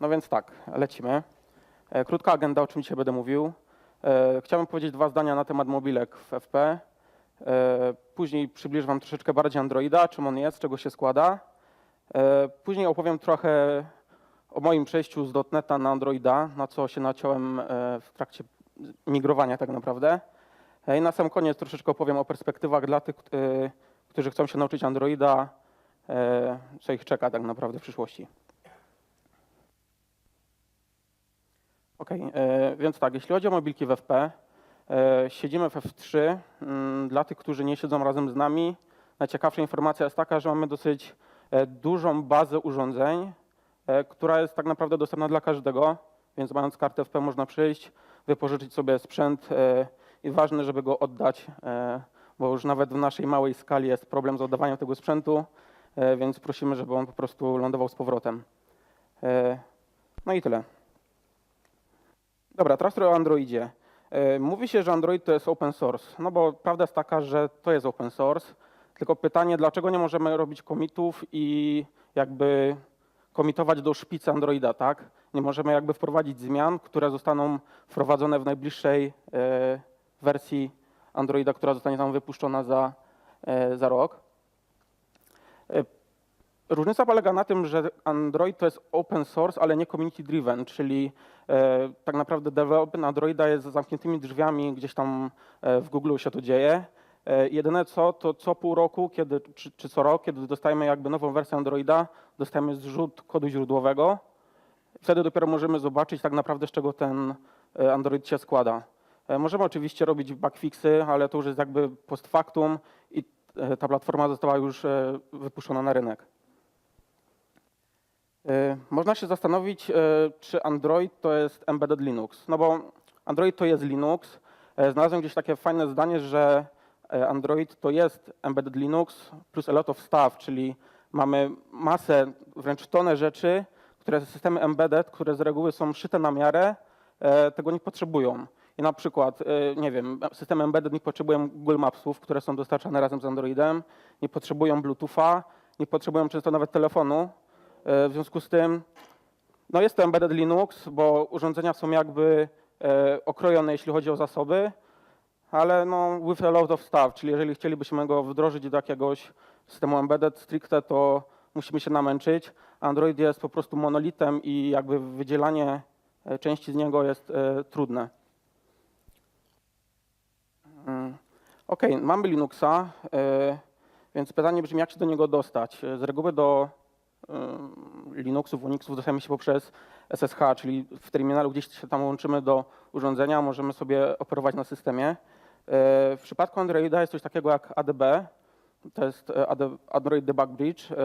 no więc tak, lecimy. E, Krótka agenda, o czym dzisiaj będę mówił. E, Chciałbym powiedzieć dwa zdania na temat mobilek w FP. E, Później przybliżę Wam troszeczkę bardziej Androida, czym on jest, czego się składa. Później opowiem trochę o moim przejściu z .NETA na Androida, na co się naciąłem w trakcie migrowania tak naprawdę. I na sam koniec troszeczkę opowiem o perspektywach dla tych, którzy chcą się nauczyć Androida, co ich czeka tak naprawdę w przyszłości. Okej, e, więc tak, jeśli chodzi o mobilki w FP, e, siedzimy w F3. Mm, Dla tych, którzy nie siedzą razem z nami, najciekawsza informacja jest taka, że mamy dosyć e, dużą bazę urządzeń, która jest tak naprawdę dostępna dla każdego, więc mając kartę FP można przyjść, wypożyczyć sobie sprzęt i ważne, żeby go oddać, bo już nawet w naszej małej skali jest problem z oddawaniem tego sprzętu, więc prosimy, żeby on po prostu lądował z powrotem. No i tyle. Dobra, teraz trochę o Androidzie. E, Mówi się, że Android to jest open source, no bo prawda jest taka, że to jest open source, tylko pytanie, dlaczego nie możemy robić komitów i jakby komitować do szpicy Androida, tak? Nie możemy jakby wprowadzić zmian, które zostaną wprowadzone w najbliższej e, wersji Androida, która zostanie tam wypuszczona za, e, za rok. Różnica polega na tym, że Android to jest open source, ale nie community driven, czyli e, tak naprawdę development Androida jest za zamkniętymi drzwiami, gdzieś tam e, w Google się to dzieje. E, jedyne co, to co pół roku, kiedy, czy, czy co rok, kiedy dostajemy jakby nową wersję Androida, dostajemy zrzut kodu źródłowego. Wtedy dopiero możemy zobaczyć tak naprawdę, z czego ten e, Android się składa. E, możemy oczywiście robić bugfixy, ale to już jest jakby post factum i e, ta platforma została już wypuszczona na rynek. E, Można się zastanowić, e, czy Android to jest embedded Linux. No bo Android to jest Linux. E, Znalazłem gdzieś takie fajne zdanie, że Android to jest embedded Linux plus a lot of stuff, czyli mamy masę, wręcz tonę rzeczy, które systemy embedded, które z reguły są szyte na miarę, tego nie potrzebują. I na przykład, nie wiem, systemy embedded nie potrzebują Google Mapsów, które są dostarczane razem z Androidem, nie potrzebują Bluetootha, nie potrzebują często nawet telefonu, W związku z tym, no jest to embedded Linux, bo urządzenia są jakby e, okrojone, jeśli chodzi o zasoby, ale no with a lot of stuff, czyli jeżeli chcielibyśmy go wdrożyć do jakiegoś systemu embedded stricte, to musimy się namęczyć. Android jest po prostu monolitem i jakby wydzielanie e, części z niego jest e, trudne. Mm. OK, mamy Linuxa, e, więc pytanie brzmi, jak się do niego dostać? E, Z reguły do Linuxów, Unixów dostajemy się poprzez SSH, czyli w terminalu gdzieś się tam łączymy do urządzenia, możemy sobie operować na systemie. Y, W przypadku Androida jest coś takiego jak ADB, to jest y, Android Debug Bridge. Y,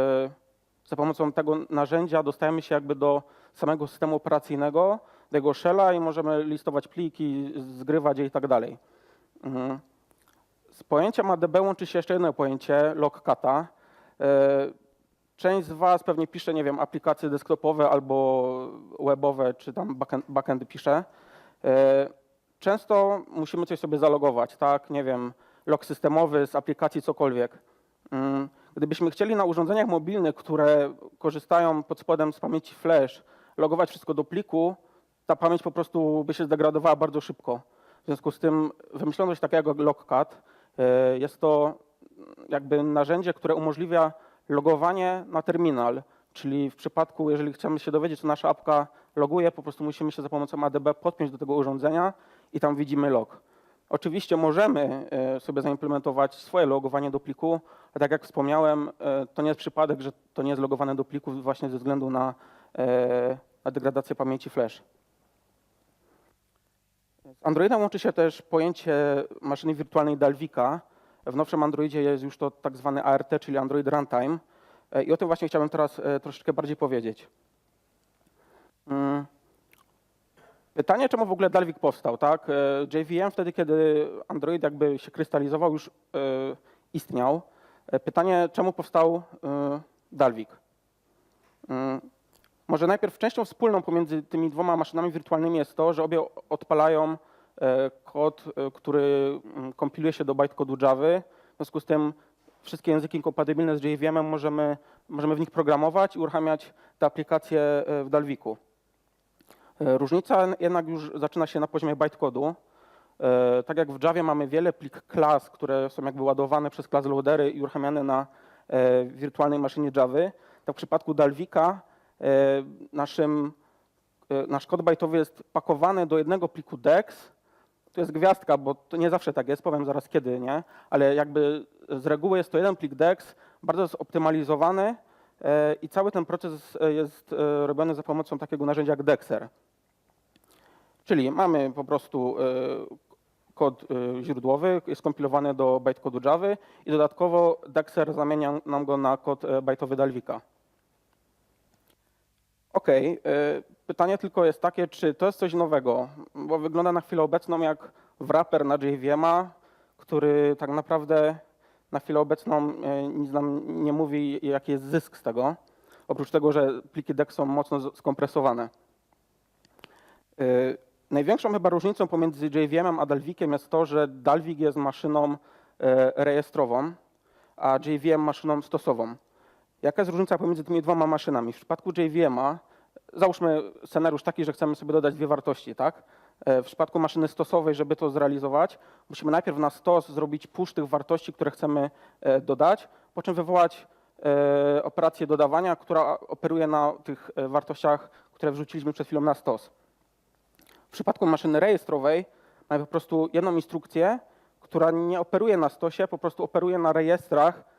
Za pomocą tego narzędzia dostajemy się jakby do samego systemu operacyjnego, do jego shella i możemy listować pliki, zgrywać je i tak dalej. Mhm. Z pojęciem ADB łączy się jeszcze jedno pojęcie, logcata. Część z Was pewnie pisze, nie wiem, aplikacje desktopowe albo webowe, czy tam backend, backendy pisze. E, Często musimy coś sobie zalogować, tak? Nie wiem, log systemowy z aplikacji cokolwiek. Mm, Gdybyśmy chcieli na urządzeniach mobilnych, które korzystają pod spodem z pamięci flash, logować wszystko do pliku, ta pamięć po prostu by się zdegradowała bardzo szybko. W związku z tym wymyślono coś takiego jak logcat. E, Jest to jakby narzędzie, które umożliwia logowanie na terminal, czyli w przypadku, jeżeli chcemy się dowiedzieć, co nasza apka loguje, po prostu musimy się za pomocą ADB podpiąć do tego urządzenia i tam widzimy log. Oczywiście możemy e, sobie zaimplementować swoje logowanie do pliku, a tak jak wspomniałem, e, to nie jest przypadek, że to nie jest logowane do pliku właśnie ze względu na, e, na degradację pamięci flash. Z Androidem łączy się też pojęcie maszyny wirtualnej Dalvika. W nowszym Androidzie jest już to tak zwany ART, czyli Android Runtime. E, I o tym właśnie chciałbym teraz e, troszeczkę bardziej powiedzieć. Mm. Pytanie, czemu w ogóle Dalvik powstał, tak? E, JVM wtedy, kiedy Android jakby się krystalizował, już istniał. Pytanie, czemu powstał Dalvik? Mm. Może najpierw częścią wspólną pomiędzy tymi dwoma maszynami wirtualnymi jest to, że obie odpalają kod, e, który mm, kompiluje się do bytecodu Java. W związku z tym wszystkie języki kompatybilne z JVM możemy, możemy w nich programować i uruchamiać te aplikacje e, w Dalviku. E, Różnica jednak już zaczyna się na poziomie bytecodu. E, Tak jak w Javie mamy wiele plik klas, które są jakby ładowane przez class loadery i uruchamiane na e, wirtualnej maszynie Javy, tak w przypadku Dalvika e, naszym, e, nasz kod bajtowy jest pakowany do jednego pliku DEX. To jest gwiazdka, bo to nie zawsze tak jest, powiem zaraz kiedy, nie? Ale jakby z reguły jest to jeden plik DEX, bardzo zoptymalizowany e, i cały ten proces e, jest e, robiony za pomocą takiego narzędzia jak Dexer. Czyli mamy po prostu kod źródłowy, jest kompilowany do bytecodu Java i dodatkowo Dexer zamienia nam go na kod bajtowy Dalvika. Okej, e, pytanie tylko jest takie, czy to jest coś nowego, bo wygląda na chwilę obecną jak wrapper na JVM-a, który tak naprawdę na chwilę obecną e, nic nam nie mówi, jaki jest zysk z tego, oprócz tego, że pliki DEX są mocno skompresowane. E, Największą chyba różnicą pomiędzy JVM-em a Dalvikiem jest to, że Dalvik jest maszyną e, rejestrową, a JVM maszyną stosową. Jaka jest różnica pomiędzy tymi dwoma maszynami? W przypadku JVM-a, załóżmy scenariusz taki, że chcemy sobie dodać dwie wartości, tak? E, W przypadku maszyny stosowej, żeby to zrealizować, musimy najpierw na stos zrobić push tych wartości, które chcemy e, dodać, po czym wywołać e, operację dodawania, która operuje na tych wartościach, które wrzuciliśmy przed chwilą na stos. W przypadku maszyny rejestrowej mamy po prostu jedną instrukcję, która nie operuje na stosie, po prostu operuje na rejestrach,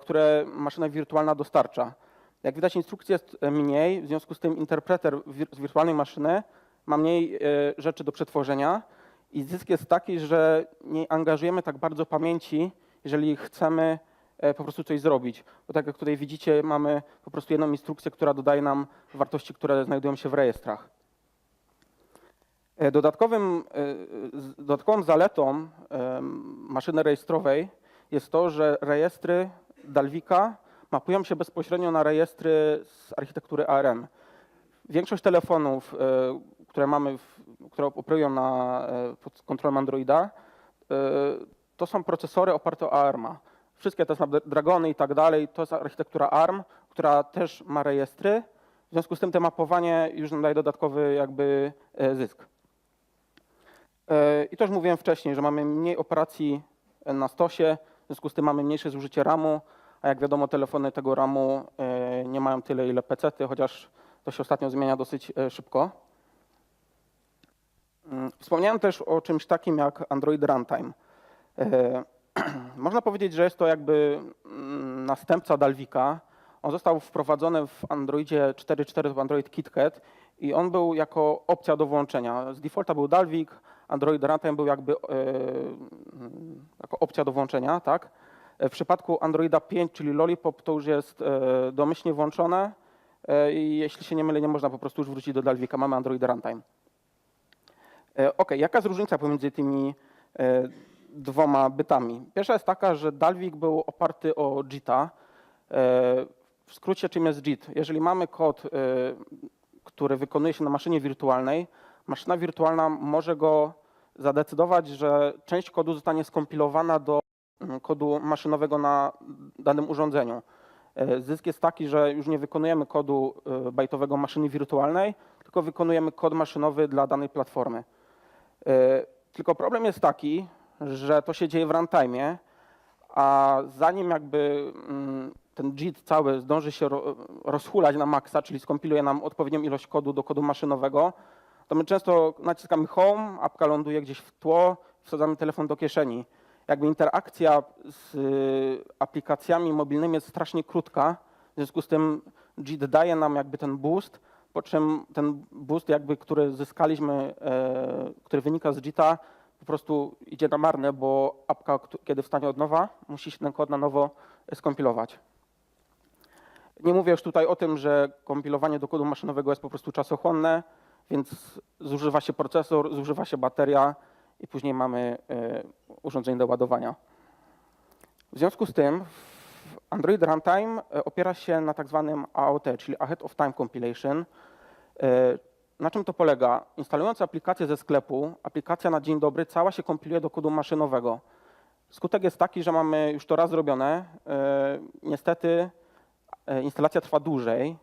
które maszyna wirtualna dostarcza. Jak widać, instrukcji jest e, mniej, w związku z tym interpreter z wirtualnej maszyny ma mniej e, rzeczy do przetworzenia i zysk jest taki, że nie angażujemy tak bardzo pamięci, jeżeli chcemy e, po prostu coś zrobić. Bo tak jak tutaj widzicie, mamy po prostu jedną instrukcję, która dodaje nam wartości, które znajdują się w rejestrach. E, Dodatkowym, e, dodatkową zaletą maszyny rejestrowej jest to, że rejestry Dalvika mapują się bezpośrednio na rejestry z architektury ARM. Większość telefonów, e, które mamy, które operują na, e, pod kontrolą Androida, e, to są procesory oparte o ARMa. Wszystkie te Snapdragony i tak dalej, to jest architektura ARM, która też ma rejestry. W związku z tym to mapowanie już nam daje dodatkowy jakby zysk. I to już mówiłem wcześniej, że mamy mniej operacji na stosie, w związku z tym mamy mniejsze zużycie RAMu, a jak wiadomo telefony tego RAMu e, nie mają tyle ile PC-ty, chociaż to się ostatnio zmienia dosyć e, szybko. Mm, Wspomniałem też o czymś takim jak Android Runtime. E, Można powiedzieć, że jest to jakby mm, następca Dalvika. On został wprowadzony w Androidzie 4.4 w Android KitKat i on był jako opcja do włączenia. Z defaulta był Dalvik, Android Runtime był jakby mm, jako opcja do włączenia, tak? E, W przypadku Androida 5, czyli Lollipop, to już jest e, domyślnie włączone i jeśli się nie mylę, nie można po prostu już wrócić do Dalvika, mamy Android Runtime. Ok, jaka jest różnica pomiędzy tymi dwoma bytami? Pierwsza jest taka, że Dalvik był oparty o JIT-a. W skrócie czym jest JIT? Jeżeli mamy kod, który wykonuje się na maszynie wirtualnej, maszyna wirtualna może go zadecydować, że część kodu zostanie skompilowana do mm, kodu maszynowego na danym urządzeniu. E, Zysk jest taki, że już nie wykonujemy kodu e, bajtowego maszyny wirtualnej, tylko wykonujemy kod maszynowy dla danej platformy. E, Tylko problem jest taki, że to się dzieje w runtime, a zanim jakby mm, ten JIT cały zdąży się ro- rozhulać na maksa, czyli skompiluje nam odpowiednią ilość kodu do kodu maszynowego, to my często naciskamy home, apka ląduje gdzieś w tło, wsadzamy telefon do kieszeni. Jakby interakcja z y, aplikacjami mobilnymi jest strasznie krótka, w związku z tym JIT daje nam jakby ten boost, po czym ten boost, jakby, który zyskaliśmy, e, który wynika z JIT-a, po prostu idzie na marne, bo apka, kiedy wstanie od nowa, musi się ten kod na nowo skompilować. Nie mówię już tutaj o tym, że kompilowanie do kodu maszynowego jest po prostu czasochłonne, więc zużywa się procesor, zużywa się bateria i później mamy e, urządzenie do ładowania. W związku z tym Android Runtime e, opiera się na tak zwanym AOT, czyli Ahead of Time Compilation. E, Na czym to polega? Instalując aplikację ze sklepu, aplikacja na dzień dobry cała się kompiluje do kodu maszynowego. Skutek jest taki, że mamy już to raz zrobione. Niestety instalacja trwa dłużej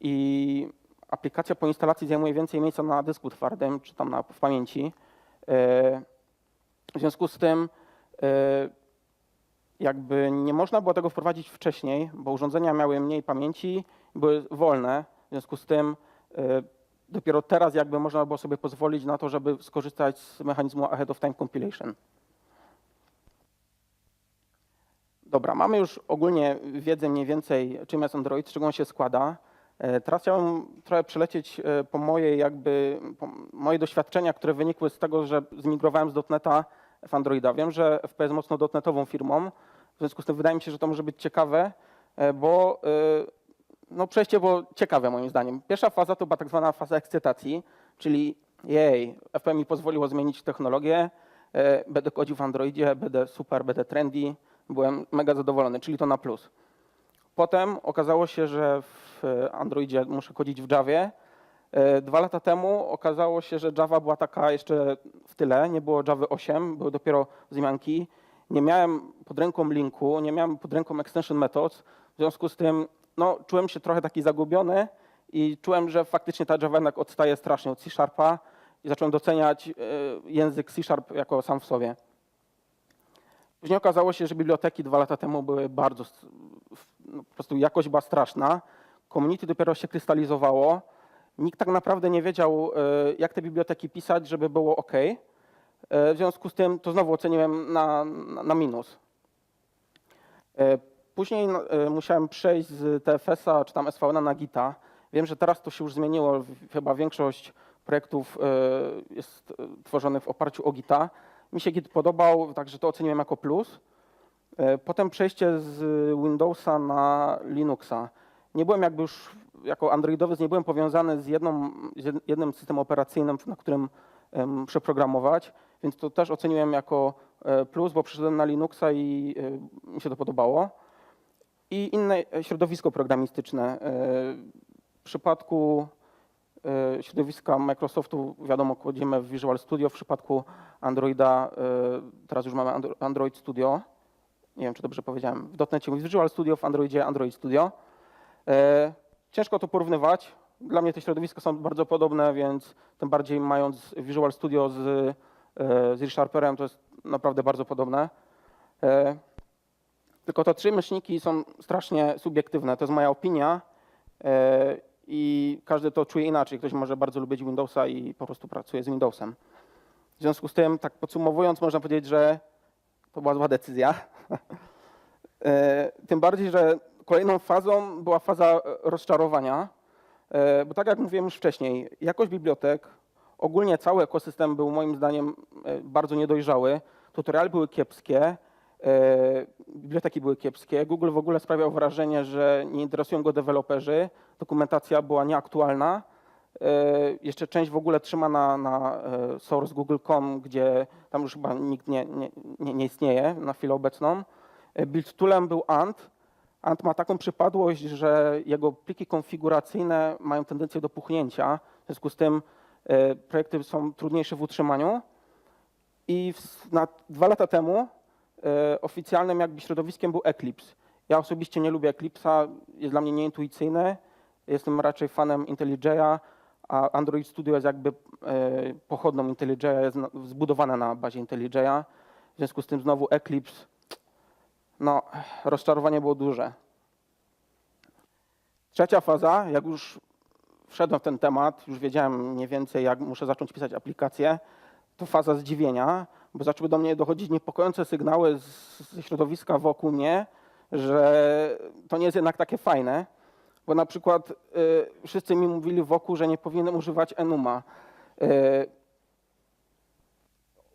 i aplikacja po instalacji zajmuje więcej miejsca na dysku twardym, czy tam na, w pamięci. E, W związku z tym e, jakby nie można było tego wprowadzić wcześniej, bo urządzenia miały mniej pamięci, były wolne. W związku z tym e, dopiero teraz jakby można było sobie pozwolić na to, żeby skorzystać z mechanizmu ahead of time compilation. Dobra, mamy już ogólnie wiedzę mniej więcej, czym jest Android, z czego on się składa. E, Teraz chciałbym trochę przelecieć e, po moje jakby, po moje doświadczenia, które wynikły z tego, że zmigrowałem z .NETA w Androida. Wiem, że FP jest mocno dotnetową firmą, w związku z tym wydaje mi się, że to może być ciekawe, e, bo no przejście było ciekawe moim zdaniem. Pierwsza faza to była tak zwana faza ekscytacji, czyli jej, FP mi pozwoliło zmienić technologię, będę kodził w Androidzie, będę super, będę trendy, byłem mega zadowolony, czyli to na plus. Potem okazało się, że w Androidzie muszę kodzić w Javie. E, Dwa lata temu okazało się, że Java była taka jeszcze w tyle, nie było Java 8, były dopiero wzmianki. Nie miałem pod ręką linku, nie miałem pod ręką extension methods, w związku z tym no, czułem się trochę taki zagubiony i czułem, że faktycznie ta Java jednak odstaje strasznie od C-Sharpa i zacząłem doceniać e, język C-Sharp jako sam w sobie. Później okazało się, że biblioteki dwa lata temu były bardzo, w- no, po prostu jakość była straszna. Community dopiero się krystalizowało. Nikt tak naprawdę nie wiedział, e, jak te biblioteki pisać, żeby było ok. E, W związku z tym to znowu oceniłem na, na, na minus. E, Później no, musiałem przejść z TFS-a czy tam SVN na Gita. Wiem, że teraz to się już zmieniło. Chyba większość projektów jest tworzonych w oparciu o Gita. Mi się Git podobał, także to oceniłem jako plus. Potem przejście z Windowsa na Linuxa. Nie byłem jakby już jako androidowiec, nie byłem powiązany z, jedną, z jed- jednym systemem operacyjnym, na którym em, przeprogramować, więc to też oceniłem jako e, plus, bo przeszedłem na Linuxa i e, mi się to podobało. I inne e, środowisko programistyczne. W przypadku środowiska Microsoftu, wiadomo, kładziemy w Visual Studio, w przypadku Androida teraz już mamy Andro- Android Studio. Nie wiem, czy dobrze powiedziałem. W .NETie jest Visual Studio, w Androidzie Android Studio. E, Ciężko to porównywać. Dla mnie te środowiska są bardzo podobne, więc tym bardziej mając Visual Studio z, e, z ReSharperem, to jest naprawdę bardzo podobne. E, Tylko te trzy myślniki są strasznie subiektywne. To jest moja opinia i każdy to czuje inaczej. Ktoś może bardzo lubić Windowsa i po prostu pracuje z Windowsem. W związku z tym, tak podsumowując, można powiedzieć, że to była zła decyzja. Tym bardziej, że kolejną fazą była faza e, rozczarowania, e, bo tak jak mówiłem już wcześniej, jakość bibliotek, ogólnie cały ekosystem był moim zdaniem e, bardzo niedojrzały. Tutoriale były kiepskie, biblioteki były kiepskie. Google w ogóle sprawiał wrażenie, że nie interesują go deweloperzy, dokumentacja była nieaktualna. Jeszcze część w ogóle trzyma na, na source google.com, gdzie tam już chyba nikt nie, nie, nie, nie istnieje na chwilę obecną. Build toolem był Ant. Ant ma taką przypadłość, że jego pliki konfiguracyjne mają tendencję do puchnięcia. W związku z tym e, projekty są trudniejsze w utrzymaniu. I na, dwa lata temu e, oficjalnym jakby środowiskiem był Eclipse. Ja osobiście nie lubię Eclipse'a, jest dla mnie nieintuicyjny. Jestem raczej fanem IntelliJ'a, a Android Studio jest jakby e, pochodną IntelliJ'a, jest na, zbudowane na bazie IntelliJ'a. W związku z tym znowu Eclipse, no rozczarowanie było duże. Trzecia faza, jak już wszedłem w ten temat, już wiedziałem mniej więcej, jak muszę zacząć pisać aplikację, to faza zdziwienia, bo zaczęły do mnie dochodzić niepokojące sygnały ze środowiska wokół mnie, że to nie jest jednak takie fajne, bo na przykład y, wszyscy mi mówili wokół, że nie powinienem używać Enuma. Y,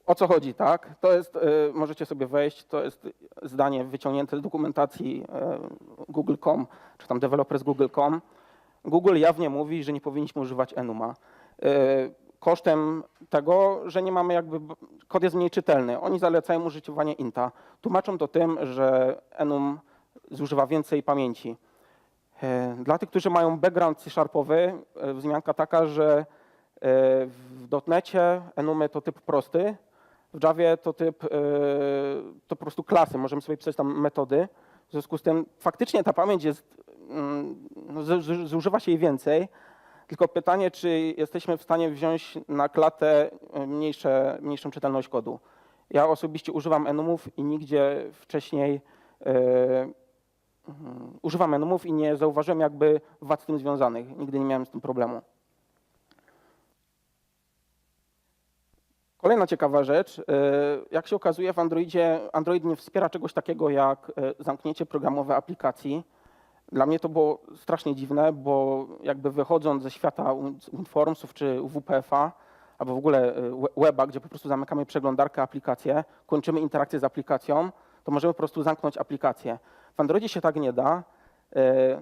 o co chodzi, tak? To jest, y, możecie sobie wejść, to jest zdanie wyciągnięte z dokumentacji y, Google.com, czy tam developers Google.com. Google jawnie mówi, że nie powinniśmy używać Enuma. Y, Kosztem tego, że nie mamy jakby, kod jest mniej czytelny. Oni zalecają używanie inta. Tłumaczą to tym, że Enum zużywa więcej pamięci. Dla tych, którzy mają background C-sharpowy, wzmianka taka, że w dotnecie enumy to typ prosty, w Javie to typ, e, to po prostu klasy, możemy sobie pisać tam metody. W związku z tym faktycznie ta pamięć jest, mm, no, zu- zu- zużywa się jej więcej, Tylko pytanie, czy jesteśmy w stanie wziąć na klatę e, mniejsze, mniejszą czytelność kodu. Ja osobiście używam enumów i nigdzie wcześniej e, mm, używam enumów i nie zauważyłem jakby wad z tym związanych. Nigdy nie miałem z tym problemu. Kolejna ciekawa rzecz. e, Jak się okazuje, w Androidzie Android nie wspiera czegoś takiego jak e, zamknięcie programowe aplikacji. Dla mnie to było strasznie dziwne, bo jakby wychodząc ze świata WinFormsów czy WPF-a, albo w ogóle we- weba, gdzie po prostu zamykamy przeglądarkę, aplikację, kończymy interakcję z aplikacją, to możemy po prostu zamknąć aplikację. W Androidzie się tak nie da,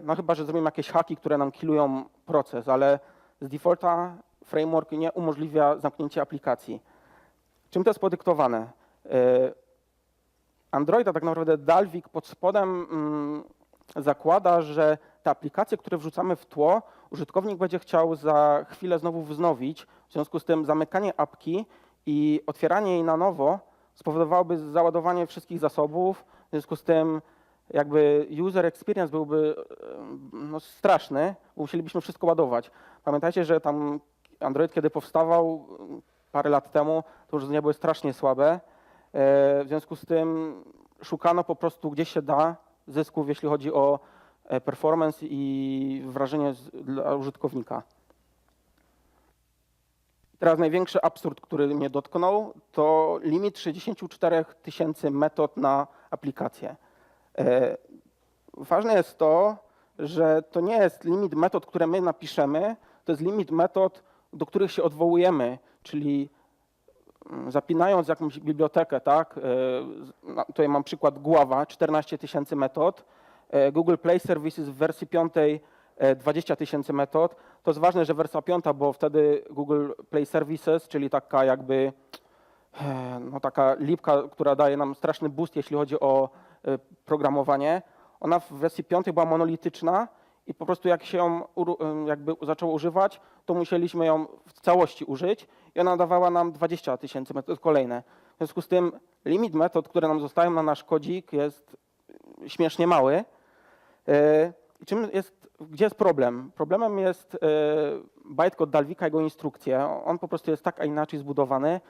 no chyba, że zrobimy jakieś haki, które nam killują proces, ale z defaulta framework nie umożliwia zamknięcia aplikacji. Czym to jest podyktowane? E, Androida tak naprawdę Dalvik pod spodem mm, zakłada, że te aplikacje, które wrzucamy w tło, użytkownik będzie chciał za chwilę znowu wznowić. W związku z tym zamykanie apki i otwieranie jej na nowo spowodowałoby załadowanie wszystkich zasobów. W związku z tym jakby user experience byłby e, no, straszny, bo musielibyśmy wszystko ładować. Pamiętajcie, że tam Android, kiedy powstawał parę lat temu, to urządzenia były strasznie słabe. E, W związku z tym szukano po prostu gdzie się da zysków, jeśli chodzi o e, performance i wrażenie dla użytkownika. Teraz największy absurd, który mnie dotknął, to limit 64 tysięcy metod na aplikację. E, Ważne jest to, że to nie jest limit metod, które my napiszemy, to jest limit metod, do których się odwołujemy, czyli mm, zapinając jakąś bibliotekę, tak, e, tutaj mam przykład Gława, 14 tysięcy metod, e, Google Play Services w wersji 5 e, 20 tysięcy metod. To jest ważne, że wersja 5, bo wtedy Google Play Services, czyli taka jakby e, no taka lipka, która daje nam straszny boost, jeśli chodzi o e, programowanie, ona w wersji 5 była monolityczna i po prostu jak się ją jakby zaczęło używać, to musieliśmy ją w całości użyć i ona dawała nam 20 tysięcy metod kolejne. W związku z tym limit metod, które nam zostają na nasz kodzik jest śmiesznie mały. E, i Czym jest, gdzie jest problem? Problemem jest e, bytecode Dalvika, jego instrukcje. On po prostu jest tak, a inaczej zbudowany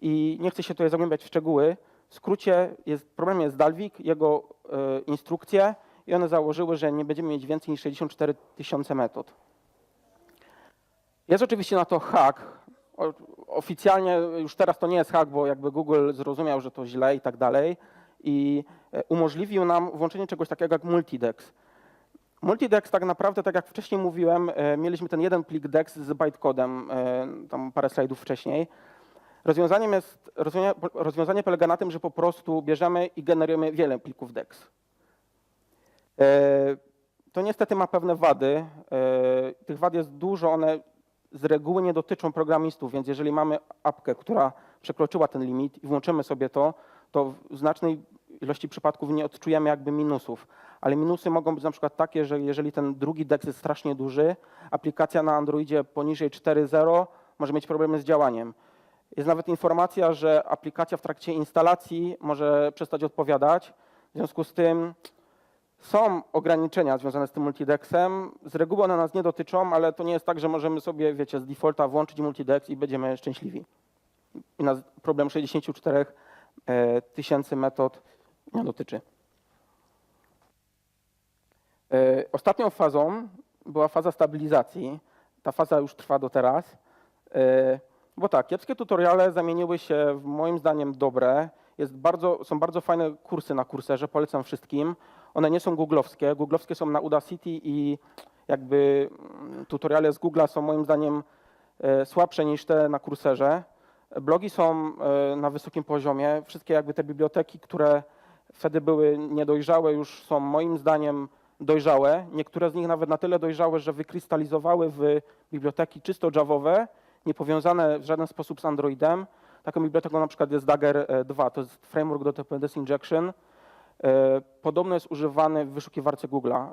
i nie chcę się tutaj zagłębiać w szczegóły. W skrócie jest, problem jest Dalvik, jego e, instrukcje i one założyły, że nie będziemy mieć więcej niż 64 tysiące metod. Jest oczywiście na to hack. O- Oficjalnie już teraz to nie jest hack, bo jakby Google zrozumiał, że to źle i tak dalej i e, umożliwił nam włączenie czegoś takiego jak multidex. Multidex tak naprawdę, tak jak wcześniej mówiłem, e, mieliśmy ten jeden plik dex z bytecodem, e, tam parę slajdów wcześniej. Rozwiązaniem jest, rozwiązanie polega na tym, że po prostu bierzemy i generujemy wiele plików dex. E, To niestety ma pewne wady. E, Tych wad jest dużo, one z reguły nie dotyczą programistów, więc jeżeli mamy apkę, która przekroczyła ten limit i włączymy sobie to, to w znacznej ilości przypadków nie odczujemy jakby minusów. Ale minusy mogą być na przykład takie, że jeżeli ten drugi DEX jest strasznie duży, aplikacja na Androidzie poniżej 4.0 może mieć problemy z działaniem. Jest nawet informacja, że aplikacja w trakcie instalacji może przestać odpowiadać. W związku z tym są ograniczenia związane z tym multidexem. Z reguły one nas nie dotyczą, ale to nie jest tak, że możemy sobie, wiecie, z defaulta włączyć multidex i będziemy szczęśliwi. I nas problem 64 e, tysięcy metod nie dotyczy. E, Ostatnią fazą była faza stabilizacji. Ta faza już trwa do teraz. E, Bo tak, kiepskie tutoriale zamieniły się w moim zdaniem dobre. Bardzo, są bardzo fajne kursy na kurserze, polecam wszystkim. One nie są googlowskie. Googlowskie są na Udacity i jakby mm, tutoriale z Google'a są moim zdaniem e, słabsze niż te na kurserze. Blogi są e, na wysokim poziomie. Wszystkie jakby te biblioteki, które wtedy były niedojrzałe, już są moim zdaniem dojrzałe. Niektóre z nich nawet na tyle dojrzałe, że wykrystalizowały w biblioteki czysto javowe, nie powiązane w żaden sposób z Androidem. Taką biblioteką na przykład jest Dagger e, 2, to jest framework do dependency injection. E, Podobno jest używany w wyszukiwarce Google'a. E,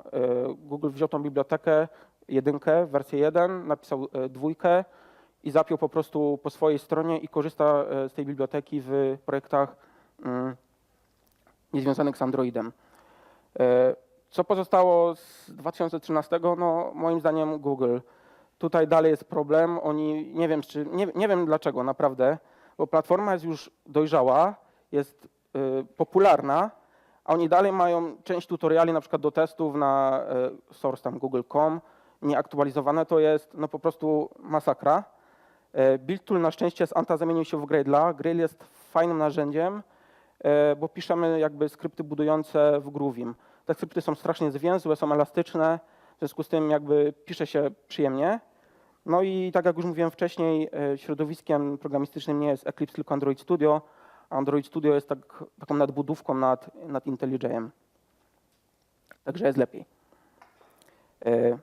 Google wziął tą bibliotekę, jedynkę, wersję 1, napisał e, dwójkę i zapiął po prostu po swojej stronie i korzysta z tej biblioteki w projektach mm, niezwiązanych z Androidem. Co pozostało z 2013? No, moim zdaniem Google. Tutaj dalej jest problem. Oni nie wiem, czy nie, nie wiem dlaczego naprawdę, bo platforma jest już dojrzała, jest popularna, a oni dalej mają część tutoriali na przykład do testów na y, source tam google.com, nieaktualizowane to jest no po prostu masakra. E, Build Tool na szczęście z Anta zamienił się w Gradle'a. Gradle jest fajnym narzędziem, e, bo piszemy jakby skrypty budujące w Groovim. Te skrypty są strasznie zwięzłe, są elastyczne, w związku z tym jakby pisze się przyjemnie. No i tak jak już mówiłem wcześniej, e, środowiskiem programistycznym nie jest Eclipse, tylko Android Studio. Android Studio jest tak, taką nadbudówką nad, nad IntelliJ'em. Także jest lepiej. E,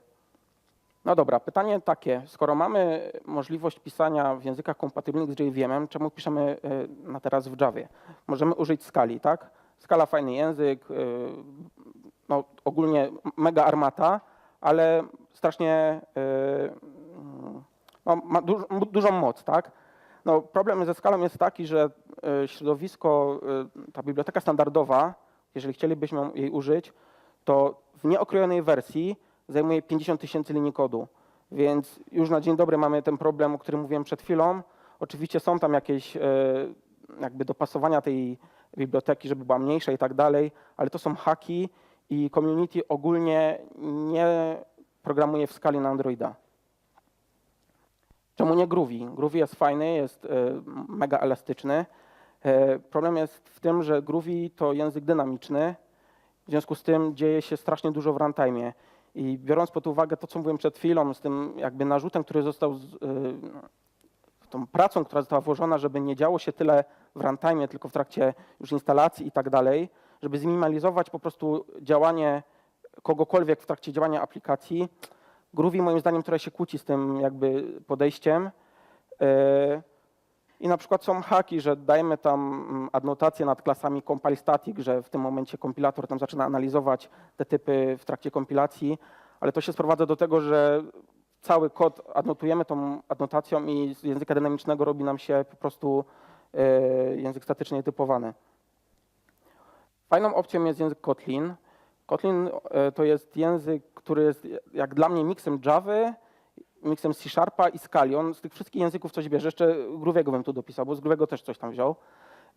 No dobra, pytanie takie. Skoro mamy możliwość pisania w językach kompatybilnych z JVM-em, czemu piszemy e, na teraz w Javie? Możemy użyć skali, tak? Skala fajny język, e, no, ogólnie mega armata, ale strasznie no, ma duż, mu- dużą moc, tak? No, problem ze skalą jest taki, że środowisko, e, ta biblioteka standardowa, jeżeli chcielibyśmy jej użyć, to w nieokrojonej wersji zajmuje 50 tysięcy linii kodu. Więc już na dzień dobry mamy ten problem, o którym mówiłem przed chwilą. Oczywiście są tam jakieś e, jakby dopasowania tej biblioteki, żeby była mniejsza i tak dalej, ale to są haki i community ogólnie nie programuje w skali na Androida. Czemu nie Groovy? Groovy jest fajny, jest e, mega elastyczny. E, Problem jest w tym, że Groovy to język dynamiczny, w związku z tym dzieje się strasznie dużo w runtime. I biorąc pod uwagę to, co mówiłem przed chwilą, z tym jakby narzutem, który został, z, y, tą pracą, która została włożona, żeby nie działo się tyle w runtime, tylko w trakcie już instalacji i tak dalej, żeby zminimalizować po prostu działanie kogokolwiek w trakcie działania aplikacji. Groovy moim zdaniem trochę się kłóci z tym jakby podejściem. I na przykład są haki, że dajemy tam mm, adnotację nad klasami compile static, że w tym momencie kompilator tam zaczyna analizować te typy w trakcie kompilacji, ale to się sprowadza do tego, że cały kod adnotujemy tą adnotacją i z języka dynamicznego robi nam się po prostu e, język statycznie typowany. Fajną opcją jest język Kotlin. Kotlin e, to jest język, który jest jak dla mnie miksem Java, miksem C Sharpa i Scali. On z tych wszystkich języków coś bierze. Jeszcze Grooviego bym tu dopisał, bo z Grooviego też coś tam wziął.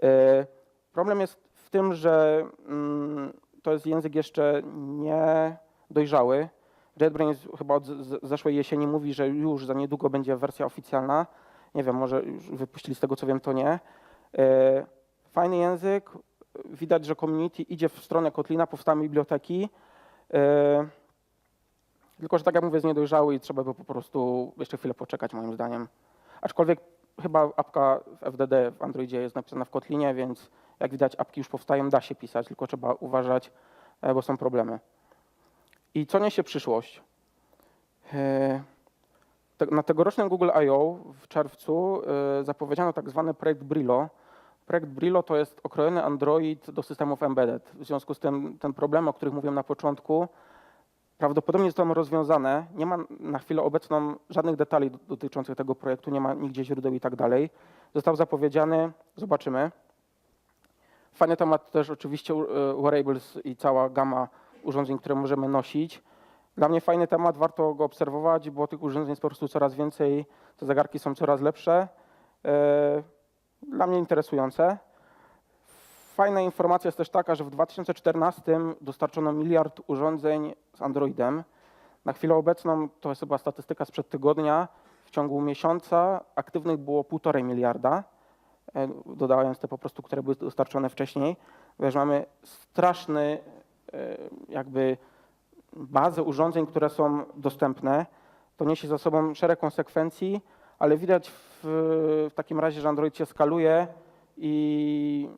E, Problem jest w tym, że mm, to jest język jeszcze nie dojrzały. JetBrains chyba od zeszłej jesieni mówi, że już za niedługo będzie wersja oficjalna. Nie wiem, może już wypuścili z tego co wiem, to nie. E, Fajny język. Widać, że community idzie w stronę Kotlina, powstają biblioteki. Tylko, że tak jak mówię, jest niedojrzały i trzeba by po prostu jeszcze chwilę poczekać, moim zdaniem. Aczkolwiek chyba apka w FDD w Androidzie jest napisana w Kotlinie, więc jak widać, apki już powstają, da się pisać, tylko trzeba uważać, e, bo są problemy. I co niesie przyszłość? E, Na tegorocznym Google I.O. w czerwcu e, zapowiedziano tak zwany projekt Brillo. Projekt Brillo to jest okrojony Android do systemów embedded. W związku z tym ten problem, o których mówiłem na początku, prawdopodobnie zostaną rozwiązane. Nie ma na chwilę obecną żadnych detali do- dotyczących tego projektu, nie ma nigdzie źródeł i tak dalej. Został zapowiedziany, zobaczymy. Fajny temat też oczywiście e, wearables i cała gama urządzeń, które możemy nosić. Dla mnie fajny temat, warto go obserwować, bo tych urządzeń jest po prostu coraz więcej, te zegarki są coraz lepsze. E, Dla mnie interesujące. Fajna informacja jest też taka, że w 2014 dostarczono miliard urządzeń z Androidem. Na chwilę obecną, to jest chyba statystyka sprzed tygodnia, w ciągu miesiąca aktywnych było półtorej miliarda, e, dodając te po prostu, które były dostarczone wcześniej. Wiesz, mamy straszny e, jakby bazę urządzeń, które są dostępne. To niesie za sobą szereg konsekwencji, ale widać w, w takim razie, że Android się skaluje i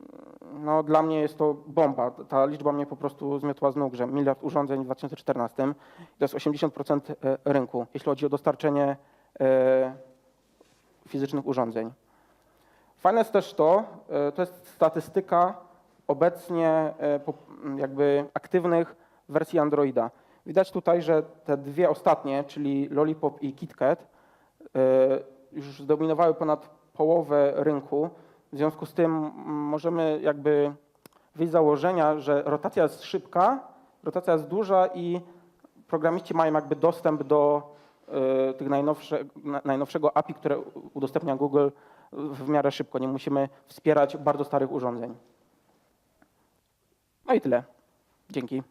no, dla mnie jest to bomba. Ta liczba mnie po prostu zmiotła z nóg, że miliard urządzeń w 2014 to jest 80% e, rynku, jeśli chodzi o dostarczenie e, fizycznych urządzeń. Fajne jest też to, e, to jest statystyka obecnie jakby aktywnych wersji Androida. Widać tutaj, że te dwie ostatnie, czyli Lollipop i KitKat, już zdominowały ponad połowę rynku. W związku z tym możemy jakby wyjść z założenia, że rotacja jest szybka, rotacja jest duża i programiści mają jakby dostęp do e, tych najnowsze, na- najnowszego API, które udostępnia Google w miarę szybko. Nie musimy wspierać bardzo starych urządzeń. No i tyle. Dzięki.